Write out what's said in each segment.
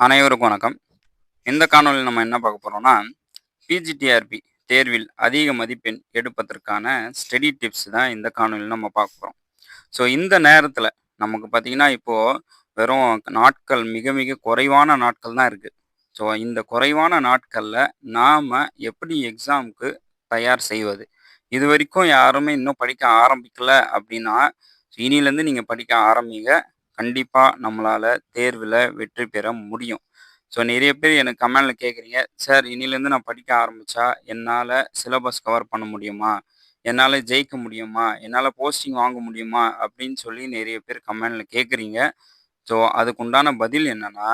அனைவருக்கும் வணக்கம். இந்த காணொலியில் நம்ம என்ன பார்க்க போகிறோம்னா பிஜிடிஆர்பி தேர்வில் அதிக மதிப்பெண் எடுப்பதற்கான ஸ்டடி டிப்ஸ் தான் இந்த காணொலியில் நம்ம பார்க்க போகிறோம் ஸோ இந்த நேரத்தில் நமக்கு பார்த்திங்கன்னா இப்போது வெறும் நாட்கள் மிக மிக குறைவான நாட்கள் தான் இருக்குது ஸோ இந்த குறைவான நாட்களில் நாம் எப்படி எக்ஸாமுக்கு தயார் செய்வது? இது வரைக்கும் யாருமே இன்னும் படிக்க ஆரம்பிக்கல அப்படின்னா இனிலேருந்து நீங்கள் படிக்க ஆரம்பிங்க. கண்டிப்பாக நம்மளால் தேர்வில் வெற்றி பெற முடியும். ஸோ நிறைய பேர் எனக்கு கமெண்டில் கேட்குறீங்க சார் இனிலேருந்து நான் படிக்க ஆரம்பித்தா என்னால் சிலபஸ் கவர் பண்ண முடியுமா? என்னால் ஜெயிக்க முடியுமா? என்னால் போஸ்டிங் வாங்க முடியுமா? அப்படின்னு சொல்லி நிறைய பேர் கமெண்டில் கேட்குறீங்க ஸோ அதுக்குண்டான பதில் என்னென்னா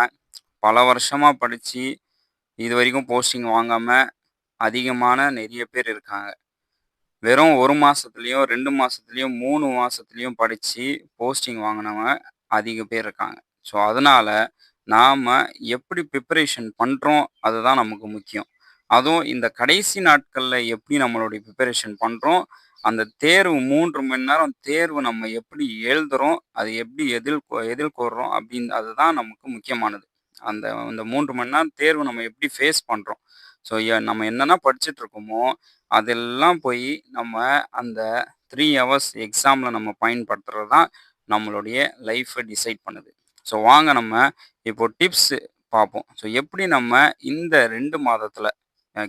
பல வருஷமாக படித்து இது வரைக்கும் போஸ்டிங் வாங்காமல் அதிகமான நிறைய பேர் இருக்காங்க. வெறும் ஒரு மாதத்துலேயும் ரெண்டு மாதத்துலேயும் மூணு மாதத்துலேயும் படித்து போஸ்டிங் வாங்கினவங்க அதிக பேர் இருக்காங்க. ஸோ அதனால் நாம் எப்படி ப்ரிப்பரேஷன் பண்ணுறோம் அதுதான் நமக்கு முக்கியம். அதுவும் இந்த கடைசி நாட்களில் எப்படி நம்மளுடைய ப்ரிப்பரேஷன் பண்ணுறோம் அந்த தேர்வு மூன்று மணி நேரம் தேர்வு நம்ம எப்படி எழுதுகிறோம் அது எப்படி எதிர் எதிர்கொள்கிறோம் அப்படின்னு அதுதான் நமக்கு முக்கியமானது. அந்த அந்த மூன்று மணி நேரம் தேர்வு நம்ம எப்படி ஃபேஸ் பண்ணுறோம் ஸோ நம்ம என்னென்ன படிச்சுட்டு இருக்கோமோ அதெல்லாம் போய் நம்ம அந்த த்ரீ ஹவர்ஸ் எக்ஸாமில் நம்ம பயன்படுத்துகிறது தான் நம்மளுடைய லைஃப்பை டிசைட் பண்ணுது. ஸோ வாங்க நம்ம இப்போ டிப்ஸ் பார்ப்போம். ஸோ எப்படி நம்ம இந்த ரெண்டு மாதத்தில்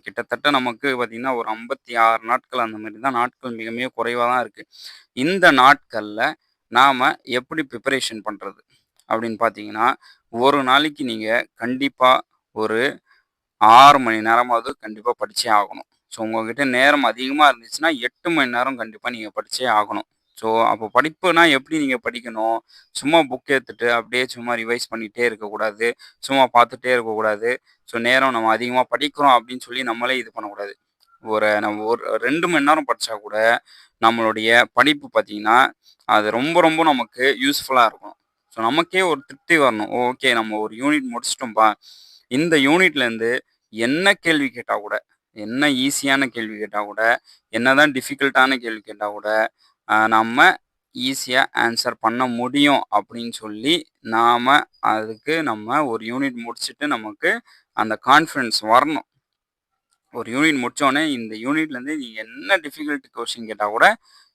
கிட்டத்தட்ட நமக்கு பார்த்திங்கன்னா ஒரு ஐம்பத்தி ஆறு நாட்கள் அந்த மாதிரி தான் நாட்கள் மிக மிக குறைவாக தான் இருக்குது இந்த நாட்களில் நாம் எப்படி ப்ரிப்பரேஷன் பண்ணுறது அப்படின்னு பார்த்தீங்கன்னா ஒரு நாளைக்கு நீங்கள் கண்டிப்பாக ஒரு ஆறு மணி நேரமாவது கண்டிப்பாக படித்தே ஆகணும். ஸோ உங்கள்கிட்ட நேரம் அதிகமாக இருந்துச்சுன்னா எட்டு மணி நேரம் கண்டிப்பாக நீங்கள் படித்தே ஆகணும். ஸோ அப்போ படிப்புனா எப்படி நீங்கள் படிக்கணும்? சும்மா புக் எடுத்துட்டு அப்படியே சும்மா ரிவைஸ் பண்ணிகிட்டே இருக்கக்கூடாது. சும்மா பார்த்துட்டே இருக்கக்கூடாது. ஸோ நேரம் நம்ம அதிகமாக படிக்கிறோம் அப்படின்னு சொல்லி நம்மளே இது பண்ணக்கூடாது. ஒரு நம்ம ஒரு ரெண்டு மணி நேரம் படித்தா கூட நம்மளுடைய படிப்பு பார்த்திங்கன்னா அது ரொம்ப ரொம்ப நமக்கு யூஸ்ஃபுல்லாக இருக்கும். ஸோ நமக்கே ஒரு திருப்தி வரணும். ஓகே நம்ம ஒரு யூனிட் முடிச்சிட்டோம்ப்பா இந்த யூனிட்லேருந்து என்ன கேள்வி கேட்டால் கூட என்ன ஈஸியான கேள்வி கேட்டால் கூட என்ன தான் டிஃபிகல்ட்டான கேள்வி கேட்டால் கூட நம்ம ஈஸியாக ஆன்சர் பண்ண முடியும் அப்படின்னு சொல்லி நாம் அதுக்கு நம்ம ஒரு யூனிட் முடிச்சுட்டு நமக்கு அந்த கான்ஃபிடென்ஸ் வரணும். ஒரு யூனிட் முடித்தோடனே இந்த யூனிட்லேருந்து நீங்கள் என்ன டிஃபிகல்ட் கொஷின் கேட்டால் கூட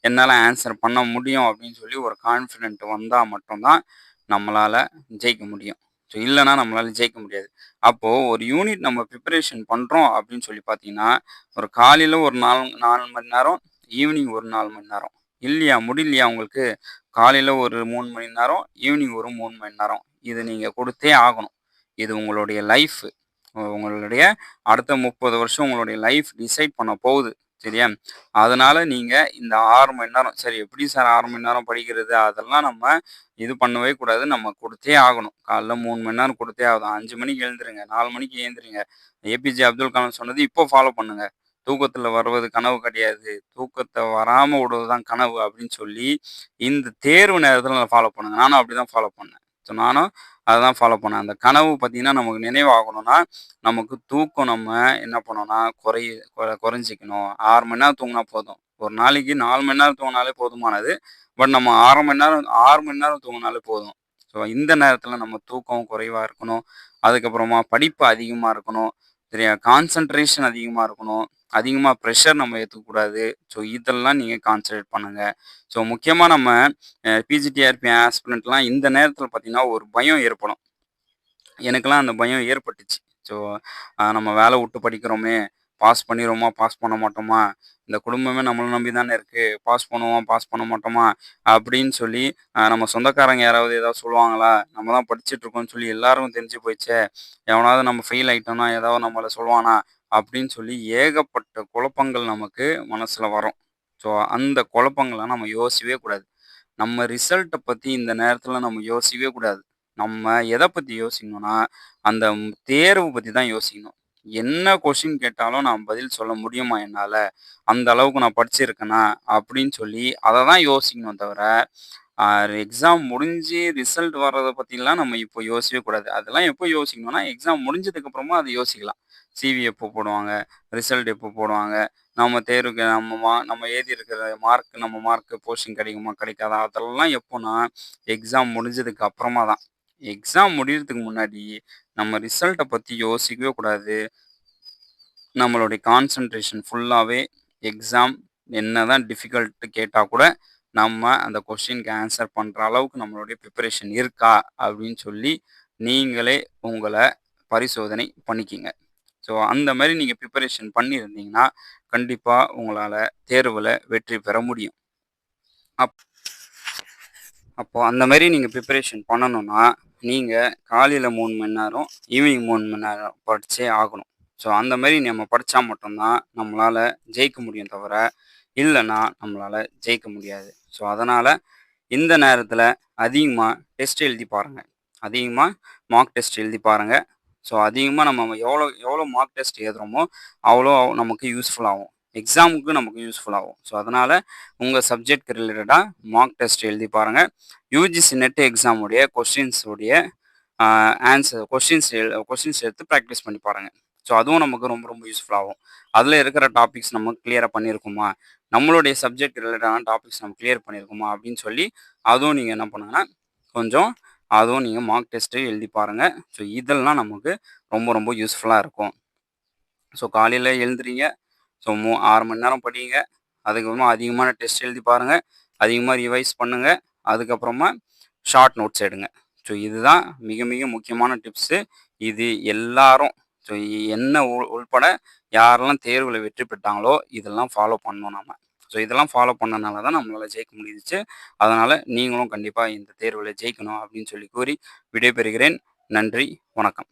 என்னால் ஆன்சர் பண்ண முடியும் அப்படின்னு சொல்லி ஒரு கான்ஃபிடென்ட் வந்தால் மட்டும்தான் நம்மளால் ஜெயிக்க முடியும். ஸோ இல்லைனா நம்மளால் ஜெயிக்க முடியாது. அப்போது ஒரு யூனிட் நம்ம ப்ரிப்பரேஷன் பண்ணுறோம் அப்படின்னு சொல்லி பார்த்தீங்கன்னா ஒரு காலையில் ஒரு நாலு நாலு மணி நேரம் ஈவினிங் ஒரு நாலு மணி நேரம். இல்லையா? முடியலையா உங்களுக்கு? காலையில் ஒரு மூணு மணி நேரம் ஈவினிங் ஒரு மூணு மணி நேரம். இது நீங்கள் கொடுத்தே ஆகணும். இது உங்களுடைய லைஃப். உங்களுடைய அடுத்த முப்பது வருஷம் உங்களுடைய லைஃப் டிசைட் பண்ண போகுது. சரியா? அதனால நீங்கள் இந்த ஆறு மணி நேரம் சரி எப்படி சார் ஆறு மணி நேரம் படிக்கிறது? அதெல்லாம் நம்ம இது பண்ணவே கூடாது. நம்ம கொடுத்தே ஆகணும். காலைல மூணு மணி நேரம் கொடுத்தே ஆகும் அஞ்சு மணிக்கு எழுந்துருங்க நாலு மணிக்கு எழுந்துருங்க. ஏபிஜே அப்துல் கலாம் சொன்னது இப்போ ஃபாலோ பண்ணுங்க. தூக்கத்தில் வருவது கனவு கிடையாது. தூக்கத்தை வராமல் விடுவது தான் கனவு அப்படின்னு சொல்லி இந்த தேர்வு நேரத்தில் நான் ஃபாலோ பண்ணுங்க. நானும் அப்படி தான் ஃபாலோ பண்ணேன். ஸோ நானும் அதை தான் ஃபாலோ பண்ணேன். அந்த கனவு பார்த்தீங்கன்னா நமக்கு நினைவாகணும்னா நமக்கு தூக்கம் நம்ம என்ன பண்ணோம்னா குறை குறைஞ்சிக்கணும். ஆறு மணி நேரம் தூங்கினா போதும். ஒரு நாளைக்கு நாலு மணி நேரம் தூங்கினாலே போதுமானது. பட் நம்ம ஆறு மணி நேரம் ஆறு மணி நேரம் தூங்கினாலே போதும். ஸோ இந்த நேரத்தில் நம்ம தூக்கம் குறைவாக இருக்கணும். அதுக்கப்புறமா படிப்பு அதிகமாக இருக்கணும். சரியா? கான்சன்ட்ரேஷன் அதிகமாக இருக்கணும். அதிகமாக ப்ரெஷர் நம்ம ஏற்றுக்கக்கூடாது ஸோ இதெல்லாம் நீங்கள் கான்சன்ட்ரேட் பண்ணுங்கள் ஸோ முக்கியமாக நம்ம பிஜிடிஆர்பி ஆஸ்பிரண்ட்லாம் இந்த நேரத்தில் பார்த்திங்கன்னா ஒரு பயம் ஏற்படும். எனக்கெல்லாம் அந்த பயம் ஏற்பட்டுச்சு. ஸோ நம்ம வேலை விட்டு படிக்கிறோமே பாஸ் பண்ணிடுவோமா பாஸ் பண்ண மாட்டோமா? இந்த குடும்பமே நம்மளை நம்பி தானே இருக்குது பாஸ் பண்ணுவோம் பாஸ் பண்ண மாட்டோமா? அப்படின்னு சொல்லி நம்ம சொந்தக்காரங்க யாராவது ஏதாவது சொல்லுவாங்களா? நம்ம தான் படிச்சுட்ருக்கோம்னு சொல்லி எல்லாரும் தெரிஞ்சு போயிடுச்சே. எவனாவது நம்ம ஃபெயில் ஆகிட்டோம்னா ஏதாவது நம்மளை சொல்லுவானா? அப்படின்னு சொல்லி ஏகப்பட்ட குழப்பங்கள் நமக்கு மனசில் வரும். ஸோ அந்த குழப்பங்களை நம்ம யோசிக்கவே கூடாது. நம்ம ரிசல்ட்டை பற்றி இந்த நேரத்தில் நம்ம யோசிக்கவே கூடாது. நம்ம எதை பற்றி யோசிக்கணும்னா அந்த தேர்வு பற்றி தான் யோசிக்கணும். என்ன கொஷின் கேட்டாலும் நான் பதில் சொல்ல முடியுமா என்னால்? அந்த அளவுக்கு நான் படிச்சிருக்கேனா? அப்படின்னு சொல்லி அதை தான் யோசிக்கணும் தவிர எக்ஸாம் முடிஞ்சு ரிசல்ட் வர்றதை பற்றிலாம் நம்ம இப்போ யோசிக்கவே கூடாது. அதெல்லாம் எப்போ யோசிக்கணும்னா எக்ஸாம் முடிஞ்சதுக்கப்புறமா அதை யோசிக்கலாம். சிவி எப்போ போடுவாங்க? ரிசல்ட் எப்போ போடுவாங்க? நம்ம தேர்வுக்கு நம்ம மா நம்ம எழுதி இருக்கிற மார்க் நம்ம மார்க் போஸ்டிங் கிடைக்குமா கிடைக்காதா? அதெல்லாம் எப்போனா எக்ஸாம் முடிஞ்சதுக்கு அப்புறமா தான். எக்ஸாம் முடியறதுக்கு முன்னாடி நம்ம ரிசல்ட்டை பற்றி யோசிக்கவே கூடாது. நம்மளுடைய கான்சன்ட்ரேஷன் ஃபுல்லாகவே எக்ஸாம் என்ன தான் டிஃபிகல்ட்டு கேட்டால் கூட நம்ம அந்த கொஷினுக்கு ஆன்சர் பண்ணுற அளவுக்கு நம்மளுடைய ப்ரிப்பரேஷன் இருக்கா அப்படின்னு சொல்லி நீங்களே உங்களை பரிசோதனை பண்ணிக்கிங்க. ஸோ அந்த மாதிரி நீங்கள் ப்ரிப்பரேஷன் பண்ணியிருந்தீங்கன்னா கண்டிப்பாக உங்களால் தேர்வில் வெற்றி பெற முடியும். அப் அப்போது அந்த மாதிரி நீங்கள் ப்ரிப்பரேஷன் பண்ணணும்னா நீங்கள் காலையில் மூணு மணி நேரம் ஈவினிங் மூணு மணி நேரம் படித்தே ஆகணும். ஸோ அந்த மாதிரி நம்ம படித்தா மட்டும்தான் நம்மளால் ஜெயிக்க முடியும் தவிர இல்லைன்னா நம்மளால் ஜெயிக்க முடியாது. ஸோ அதனால் இந்த நேரத்தில் அதிகமாக டெஸ்ட் எழுதி பாருங்கள் அதிகமாக மார்க் டெஸ்ட் எழுதி பாருங்கள் ஸோ அதிகமாக நம்ம எவ்வளோ எவ்வளோ மார்க் டெஸ்ட் எழுதுகிறோமோ அவ்வளோ நமக்கு யூஸ்ஃபுல் ஆகும். எக்ஸாமுக்கு நமக்கு யூஸ்ஃபுல் ஆகும். ஸோ அதனால் உங்கள் சப்ஜெக்ட்க்கு ரிலேட்டடாக மார்க் டெஸ்ட் எழுதி பாருங்கள் யூஜிசி நெட் எக்ஸாமுடைய கொஸ்டின்ஸுடைய ஆன்சர் கொஸ்டின்ஸ் கொஸ்டின்ஸ் எடுத்து ப்ராக்டிஸ் பண்ணி பாருங்கள் ஸோ அதுவும் நமக்கு ரொம்ப ரொம்ப யூஸ்ஃபுல்லாகும் அதில் இருக்கிற டாபிக்ஸ் நம்ம கிளியராக பண்ணியிருக்குமா நம்மளுடைய சப்ஜெக்ட் ரிலேட்டடான டாபிக்ஸ் நம்ம கிளியர் பண்ணியிருக்குமா அப்படின்னு சொல்லி அதுவும் நீங்கள் என்ன பண்ணுங்கன்னா கொஞ்சம் அதுவும் நீங்கள் மார்க் டெஸ்ட்டு எழுதி பாருங்கள் ஸோ இதெல்லாம் நமக்கு ரொம்ப ரொம்ப யூஸ்ஃபுல்லாக இருக்கும். ஸோ காலையில் எழுந்துறீங்க ஸோ மூ ஆறு மணி நேரம் படிங்க. அதுக்கப்புறமா அதிகமான டெஸ்ட் எழுதி பாருங்கள் அதிகமாக ரிவைஸ் பண்ணுங்கள் அதுக்கப்புறமா ஷார்ட் நோட்ஸ் எடுங்க. ஸோ இதுதான் மிக மிக முக்கியமான டிப்ஸு இது எல்லாரும் ஸோ என்ன உள்பட யாரெல்லாம் தேர்வில் வெற்றி பெற்றாங்களோ இதெல்லாம் ஃபாலோ பண்ணோம் நம்ம ஸோ இதெல்லாம் ஃபாலோ பண்ணனால தான் நம்மளால் ஜெயிக்க முடிஞ்சிச்சு. அதனால் நீங்களும் கண்டிப்பாக இந்த தேர்வில் ஜெயிக்கணும் அப்படின்னு சொல்லி கூறி விடைபெறுகிறேன். நன்றி வணக்கம்.